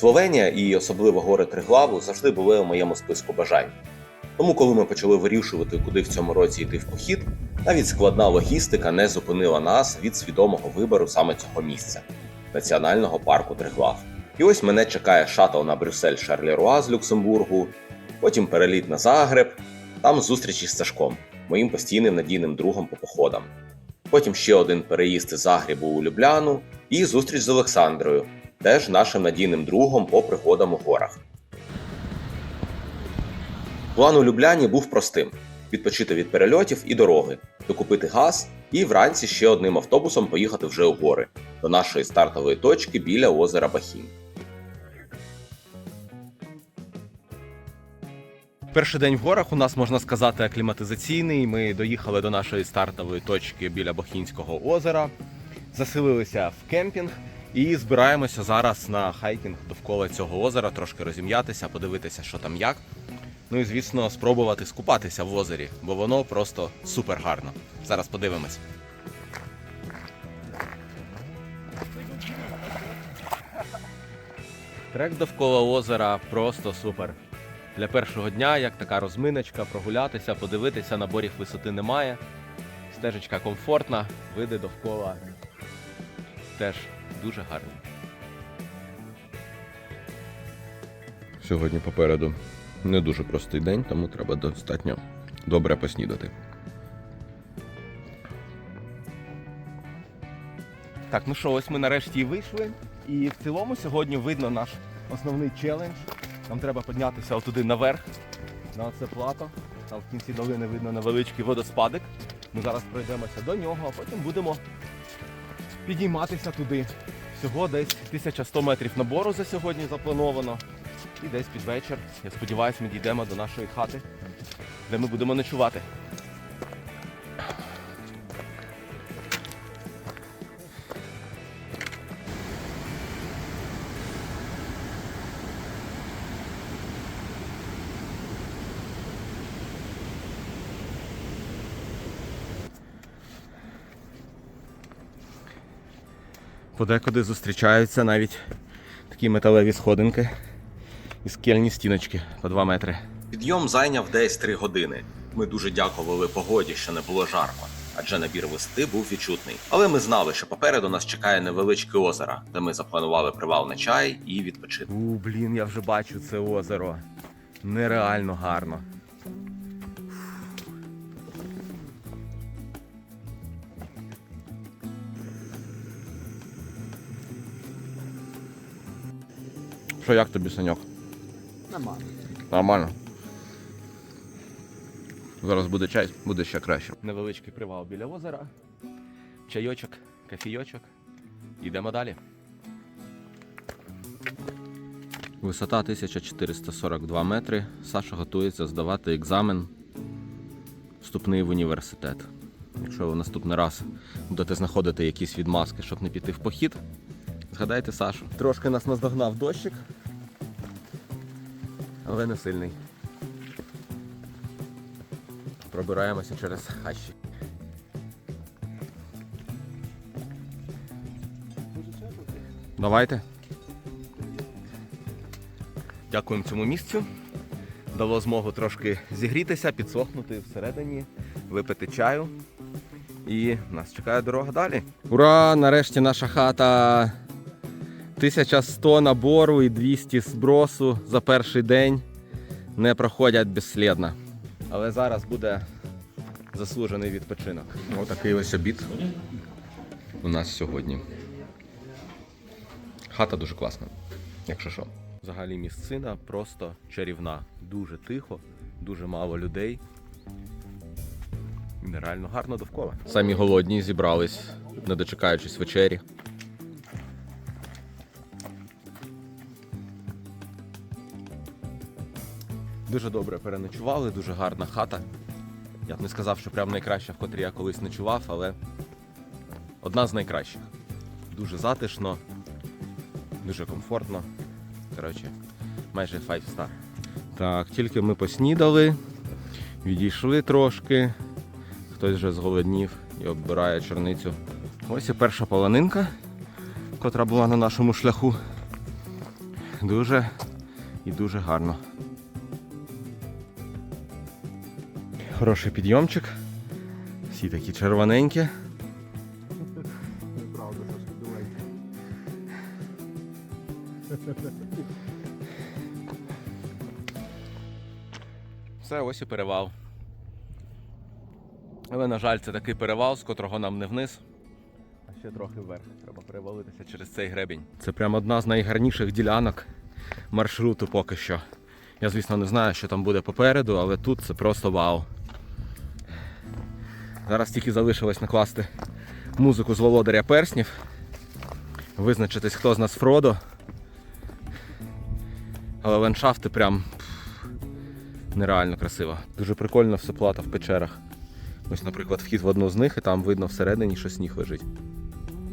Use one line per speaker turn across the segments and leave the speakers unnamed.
Словенія і особливо гори Триглаву завжди були у моєму списку бажань. Тому, коли ми почали вирішувати, куди в цьому році йти в похід, навіть складна логістика не зупинила нас від свідомого вибору саме цього місця національного парку Триглав. І ось мене чекає шатл на Брюссель Шарлеруа з Люксембургу, потім переліт на Загреб, там зустріч із Сашком, моїм постійним надійним другом по походам. Потім ще один переїзд із Загребу у Любляну і зустріч з Олександрою, теж нашим надійним другом по пригодам у горах. План у Любляні був простим: відпочити від перельотів і дороги, докупити газ і вранці ще одним автобусом поїхати вже у гори до нашої стартової точки біля озера Бахім.
Перший день в горах у нас можна сказати акліматизаційний. Ми доїхали до нашої стартової точки біля Бохінського озера, заселилися в кемпінг і збираємося зараз на хайкінг довкола цього озера, трошки розім'ятися, подивитися, що там як. Ну і звісно, спробувати скупатися в озері, бо воно просто супер гарно. Зараз подивимось. Трек довкола озера просто супер. Для першого дня, як така розминочка, прогулятися, подивитися, наборів висоти немає. Стежечка комфортна, види довкола теж дуже гарні.
Сьогодні попереду не дуже простий день, тому треба достатньо добре поснідати.
Так, ну що, ось ми нарешті і вийшли. І в цілому сьогодні видно наш основний челендж. Нам треба піднятися отуди наверх, на це плато. Там в кінці долини видно невеличкий водоспадик. Ми зараз пройдемося до нього, а потім будемо підійматися туди. Всього десь 1100 метрів набору за сьогодні заплановано. І десь під вечір, я сподіваюся, ми дійдемо до нашої хати, де ми будемо ночувати. Подекуди зустрічаються навіть такі металеві сходинки і скельні стіночки по 2 метри.
Підйом зайняв десь 3 години. Ми дуже дякували погоді, що не було жарко, адже набір висоти був відчутний. Але ми знали, що попереду нас чекає невеличке озеро, де ми запланували привал на чай і відпочити.
У, блін, я вже бачу це озеро. Нереально гарно. Що як тобі, Саньок?
Нормально.
Нормально. Зараз буде чай, буде ще краще. Невеличкий привал біля озера. Чайочок, кофійочок. Йдемо далі. Висота 1442 метри. Саша готується здавати екзамен вступний в університет. Якщо ви наступний раз будете знаходити якісь відмазки, щоб не піти в похід, згадайте Сашу. Трошки нас наздогнав дощик, але не сильний. Пробираємося через хащі. Давайте. Дякуємо цьому місцю. Дало змогу трошки зігрітися, підсохнути всередині, випити чаю. І нас чекає дорога далі. Ура! Нарешті наша хата 1100 набору і 200 збросу за перший день не проходять безслідно. Але зараз буде заслужений відпочинок.
Отакий ось обід у нас сьогодні. Хата дуже класна, якщо що.
Взагалі місцина просто чарівна. Дуже тихо, дуже мало людей. Нереально гарно довкола. Самі голодні зібрались, не дочекаючись вечері. Дуже добре переночували, дуже гарна хата. Я б не сказав, що прям найкраща, в котрій я колись ночував, але одна з найкращих. Дуже затишно, дуже комфортно. Коротше, майже 5 star. Так, тільки ми поснідали, відійшли трошки. Хтось вже зголоднів і оббирає чорницю. Ось і перша полонинка, котра була на нашому шляху. Дуже і дуже гарно. Хороший підйомчик. Всі такі червоненькі.
Неправда, Сашка, давай.
Все, ось і перевал. Але, на жаль, це такий перевал, з котрого нам не вниз. А ще трохи вверх. Треба перевалитися через цей гребінь. Це прям одна з найгарніших ділянок маршруту поки що. Я, звісно, не знаю, що там буде попереду, але тут це просто вау. Зараз тільки залишилось накласти музику з володаря перснів. Визначитись, хто з нас Фродо. Але ландшафти прям нереально красиво. Дуже прикольно все плата в печерах. Ось, наприклад, вхід в одну з них, і там видно всередині, що сніг лежить.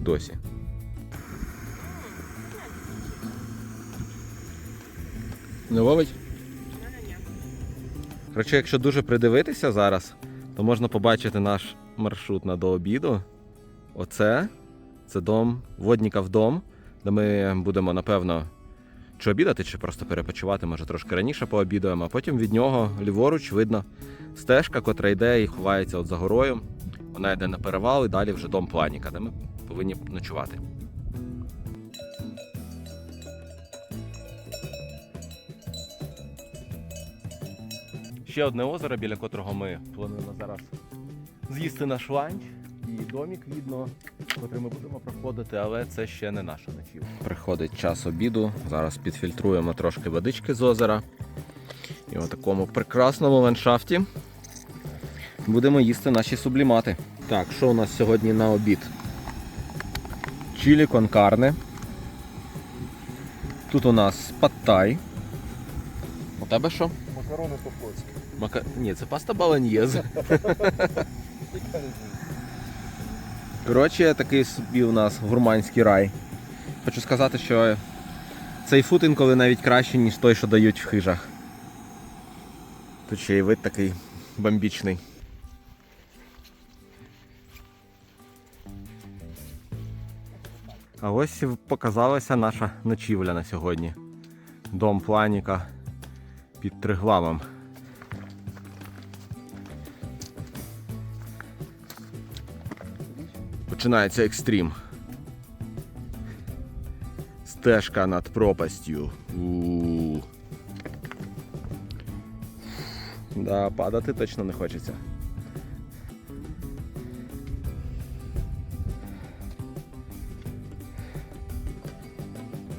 Досі. Не ловить? Коротше, якщо дуже придивитися зараз, то можна побачити наш маршрут на до обіду. Оце це дом, Водніков дом, де ми будемо, напевно, чи обідати, чи просто перепочивати, може трошки раніше пообідаємо, а потім від нього ліворуч видно стежка, котра йде і ховається от за горою. Вона йде на перевал і далі вже дом планіка, де ми повинні ночувати. Ще одне озеро, біля котрого ми плануємо зараз з'їсти наш ланч. І домік видно, котрий ми будемо проходити, але це ще не наша ночівка. Приходить час обіду. Зараз підфільтруємо трошки водички з озера. І у такому прекрасному ландшафті будемо їсти наші сублімати. Так, що у нас сьогодні на обід? Чілі конкарне. Тут у нас паттай. У тебе що?
Макарони по-польськи.
Мака... Ні, це паста баланьєз. Коротше, такий собі у нас гурманський рай. Хочу сказати, що цей фуд інколи навіть краще, ніж той, що дають в хижах. Тут ще й вид такий бомбічний. А ось показалася наша ночівля на сьогодні. Дом планіка під Триглавом. Починається екстрім. Стежка над пропастю. у Да, падати точно не хочеться.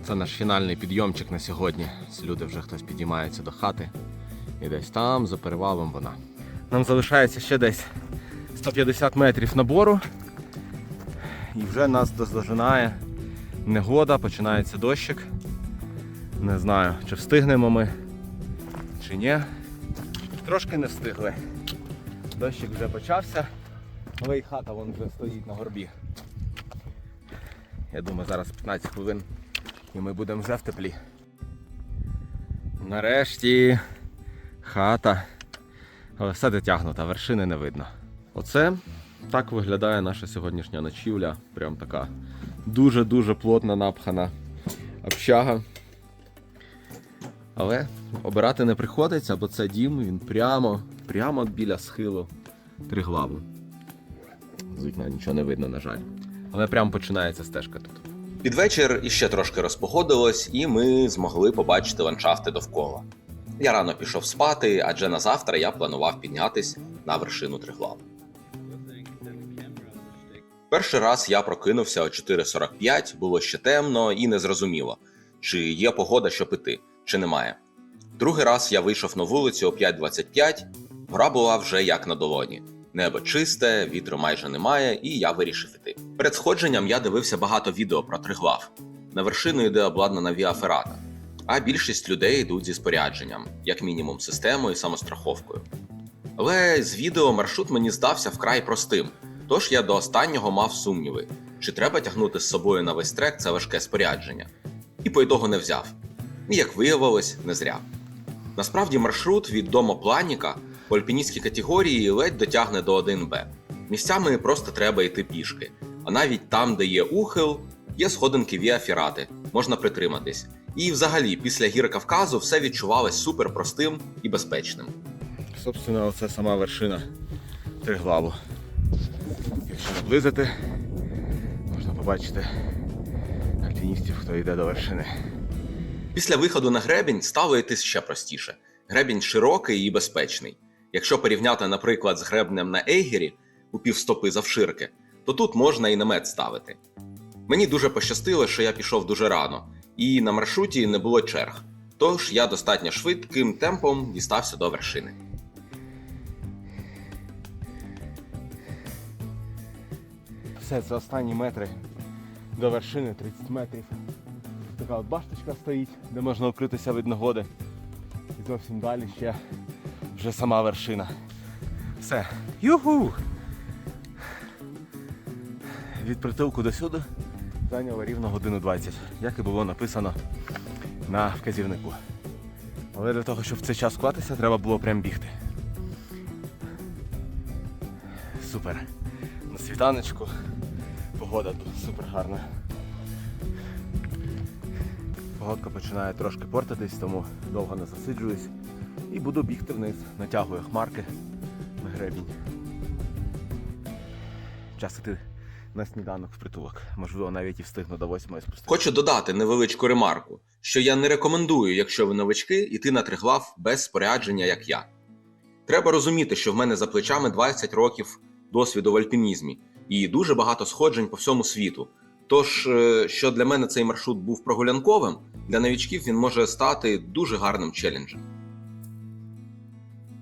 Це наш фінальний підйомчик на сьогодні. Люди вже хтось підіймається до хати. І десь там за перевалом вона. Нам залишається ще десь 150 метрів набору. І вже нас доздожинає негода, починається дощик. Не знаю, чи встигнемо ми, чи ні. Трошки не встигли. Дощик вже почався, але й хата вон вже стоїть на горбі. Я думаю, зараз 15 хвилин і ми будемо вже в теплі. Нарешті хата. Але все дотягнуто, вершини не видно. Оце так виглядає наша сьогоднішня ночівля. Прям така дуже-дуже плотна напхана общага. Але обирати не приходиться, бо це дім, він прямо, прямо біля схилу Триглаву. З вікна нічого не видно, на жаль. Але прямо починається стежка тут.
Під вечір іще трошки розпогодилось, і ми змогли побачити ландшафти довкола. Я рано пішов спати, адже на завтра я планував піднятись на вершину Триглаву. Перший раз я прокинувся о 4.45, було ще темно і незрозуміло, чи є погода, щоб іти, чи немає. Другий раз я вийшов на вулицю о 5.25, гора була вже як на долоні. Небо чисте, вітру майже немає, і я вирішив іти. Перед сходженням я дивився багато відео про триглав. На вершину йде обладнана віаферата, а більшість людей йдуть зі спорядженням, як мінімум системою самостраховкою. Але з відео маршрут мені здався вкрай простим, тож я до останнього мав сумніви, чи треба тягнути з собою на весь трек це важке спорядження. І по ітогу не взяв. І як виявилось, не зря. Насправді маршрут від дому Планіка по альпіністській категорії ледь дотягне до 1Б. Місцями просто треба йти пішки, а навіть там, де є ухил, є сходинки віафірати, можна притриматись. І взагалі, після гір Кавказу все відчувалось супер простим і безпечним.
Собственно, оце сама вершина Триглаву. Якщо наблизити, можна побачити альпіністів, хто йде до вершини.
Після виходу на гребінь стало йти ще простіше. Гребінь широкий і безпечний. Якщо порівняти, наприклад, з гребнем на Ейгері у півстопи завширки, то тут можна і намет ставити. Мені дуже пощастило, що я пішов дуже рано, і на маршруті не було черг. Тож я достатньо швидким темпом дістався до вершини.
Все, це останні метри до вершини 30 метрів. Така от башточка стоїть, де можна укритися від негоди. І зовсім далі ще вже сама вершина. Все. Юху! Від притулку до сюди зайняло рівно годину 20, як і було написано на вказівнику. Але для того, щоб в цей час склатися, треба було прям бігти. Супер. На світаночку. Погода тут супер гарна. Погодка починає трошки портитись, тому довго не засиджуюсь. І буду бігти вниз, натягую хмарки на гребінь. Час іти на сніданок в притулок. Можливо, навіть і встигну до восьмої спуститися.
Хочу додати невеличку ремарку, що я не рекомендую, якщо ви новички, йти на триглав без спорядження, як я. Треба розуміти, що в мене за плечами 20 років досвіду в альпінізмі і дуже багато сходжень по всьому світу. Тож, е, що для мене цей маршрут був прогулянковим, для новічків він може стати дуже гарним челенджем.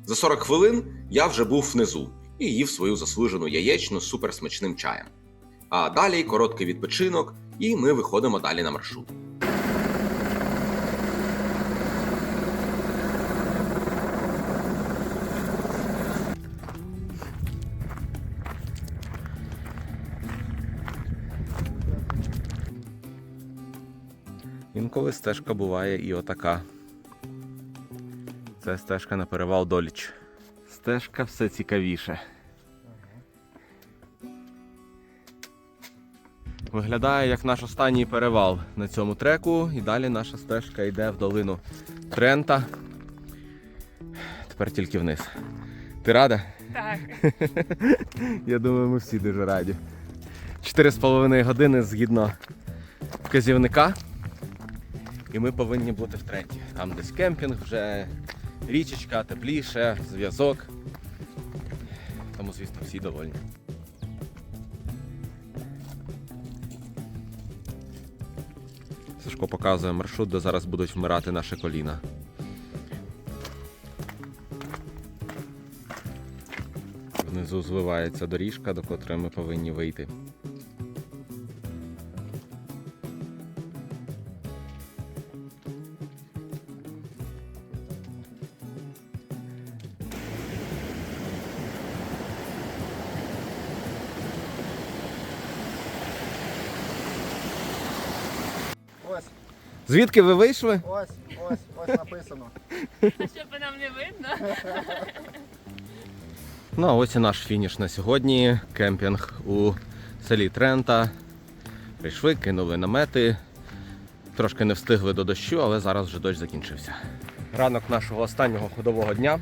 За 40 хвилин я вже був внизу і їв свою заслужену яєчну з суперсмачним чаєм. А далі короткий відпочинок, і ми виходимо далі на маршрут.
Інколи стежка буває і отака. Це стежка на перевал Доліч. Стежка все цікавіше. Виглядає як наш останній перевал на цьому треку, і далі наша стежка йде в долину Трента. Тепер тільки вниз. Ти рада?
Так.
Я думаю, ми всі дуже раді. Чотири з половиною години згідно вказівника. І ми повинні бути в тренді. Там десь кемпінг, вже річечка, тепліше, зв'язок. Тому, звісно, всі довольні. Сашко показує маршрут, де зараз будуть вмирати наші коліна. Внизу звивається доріжка, до котрої ми повинні вийти. Звідки ви вийшли?
ось, ось, ось написано.
Щоб нам не видно.
Ну, а ось і наш фініш на сьогодні. Кемпінг у селі Трента. Прийшли, кинули намети. Трошки не встигли до дощу, але зараз вже дощ закінчився. Ранок нашого останнього ходового дня.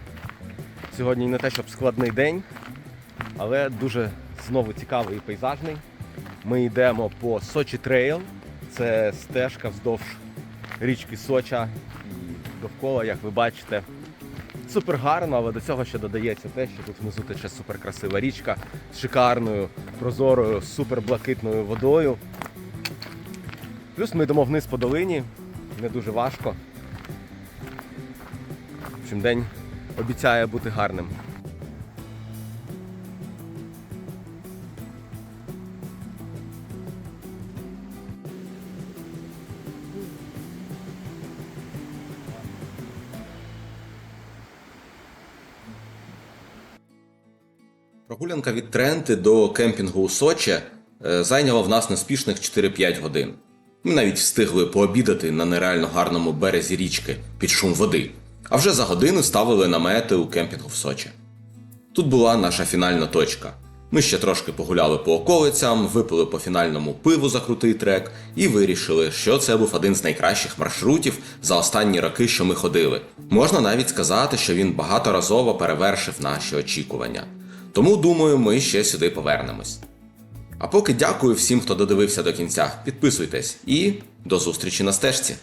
Сьогодні не те, щоб складний день, але дуже знову цікавий і пейзажний. Ми йдемо по Сочі Трейл. Це стежка вздовж річки Соча. І довкола, як ви бачите, супер гарно, але до цього ще додається те, що тут внизу тече супер красива річка з шикарною, прозорою, супер блакитною водою. Плюс ми йдемо вниз по долині, не дуже важко. Общем, день обіцяє бути гарним.
Прогулянка від Тренти до кемпінгу у Сочі е, зайняла в нас неспішних 4-5 годин. Ми навіть встигли пообідати на нереально гарному березі річки під шум води, а вже за годину ставили намети у кемпінгу в Сочі. Тут була наша фінальна точка
Ми ще трошки погуляли по околицям, випили по фінальному пиву за крутий трек і вирішили, що це був один з найкращих маршрутів за останні роки, що ми ходили. Можна навіть сказати, що він багаторазово перевершив наші очікування. Тому думаю, ми ще сюди повернемось. А поки дякую всім, хто додивився до кінця. Підписуйтесь і до зустрічі на стежці.